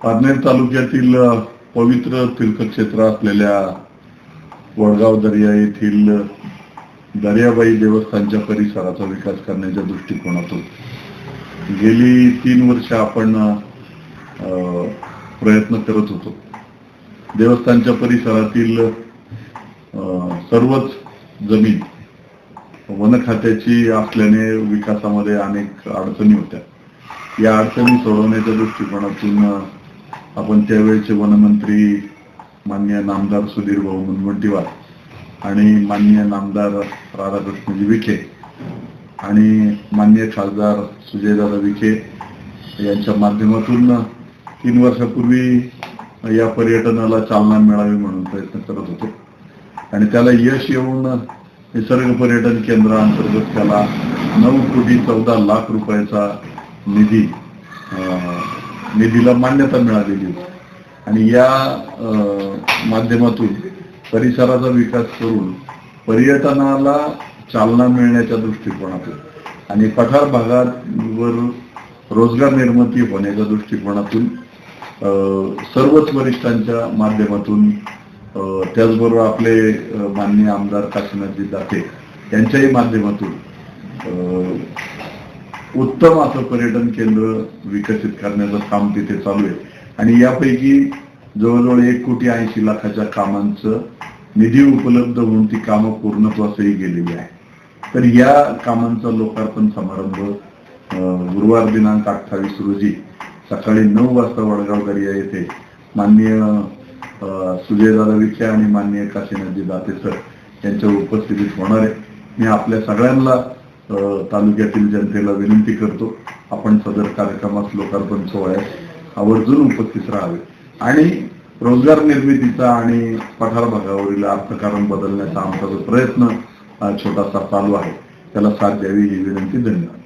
पारनेर तालुक्यातील पवित्र तीर्थक्षेत्र असलेल्या वडगाव दर्या येथील दर्याबाई देवस्थानच्या परिसराचा विकास करण्याच्या दृष्टिकोनातून गेली तीन वर्ष आपण प्रयत्न करत होतो. देवस्थानच्या परिसरातील सर्वच जमीन वन खात्याची असल्याने विकासामध्ये अनेक अडचणी होत्या. या अडचणी सोडवण्याच्या दृष्टिकोनातून आपण त्यावेळेचे वनमंत्री मान्य नामदार सुधीर भाऊ मुनगंटीवार आणि मान्य नामदार राधाकृष्णजी विखे आणि मान्य खासदार सुजयदादा विखे यांच्या माध्यमातून तीन वर्षापूर्वी या पर्यटनाला चालना मिळावी म्हणून प्रयत्न करत होतो. आणि त्याला यश येऊन निसर्ग पर्यटन केंद्राअंतर्गत त्याला नऊ कोटी चौदा लाख रुपयाचा निधी निधीला मान्यता मिळालेली होती. आणि या माध्यमातून परिसराचा विकास करून पर्यटनाला चालना मिळण्याच्या दृष्टिकोनातून आणि पठार भागावर रोजगार निर्मिती होण्याच्या दृष्टिकोनातून अं, सर्वच वरिष्ठांच्या माध्यमातून त्याचबरोबर आपले माननीय आमदार काशीनाथजी दाते यांच्याही माध्यमातून अं, उत्तम असं पर्यटन केंद्र विकसित करण्याचं काम तिथे चालू आहे. आणि यापैकी जवळजवळ एक कोटी ऐंशी लाखाच्या कामांचं निधी उपलब्ध होऊन ती कामं पूर्णत्वासही गेलेली आहे तर या कामांचा लोकार्पण समारंभ अं, गुरुवार दिनांक अठ्ठावीस रोजी सकाळी नऊ वाजता वडगाव दर्या येथे माननीय अं, सुजयदादा विखे आणि माननीय काशीनाथजी दाते सर यांच्या उपस्थितीत होणार आहे. मी आपल्या सगळ्यांना तालुक्यातील जनतेला विनंती करतो आपण सदर कार्यक्रमास लोकार्पण सोहळ्यास आवर्जून उपस्थित राहावे. आणि रोजगार निर्मितीचा आणि पठार भागावरील अर्थकारण बदलण्याचा आमचा जो प्रयत्न छोटासा चालू आहे त्याला साथ द्यावी ही विनंती धन्यवाद.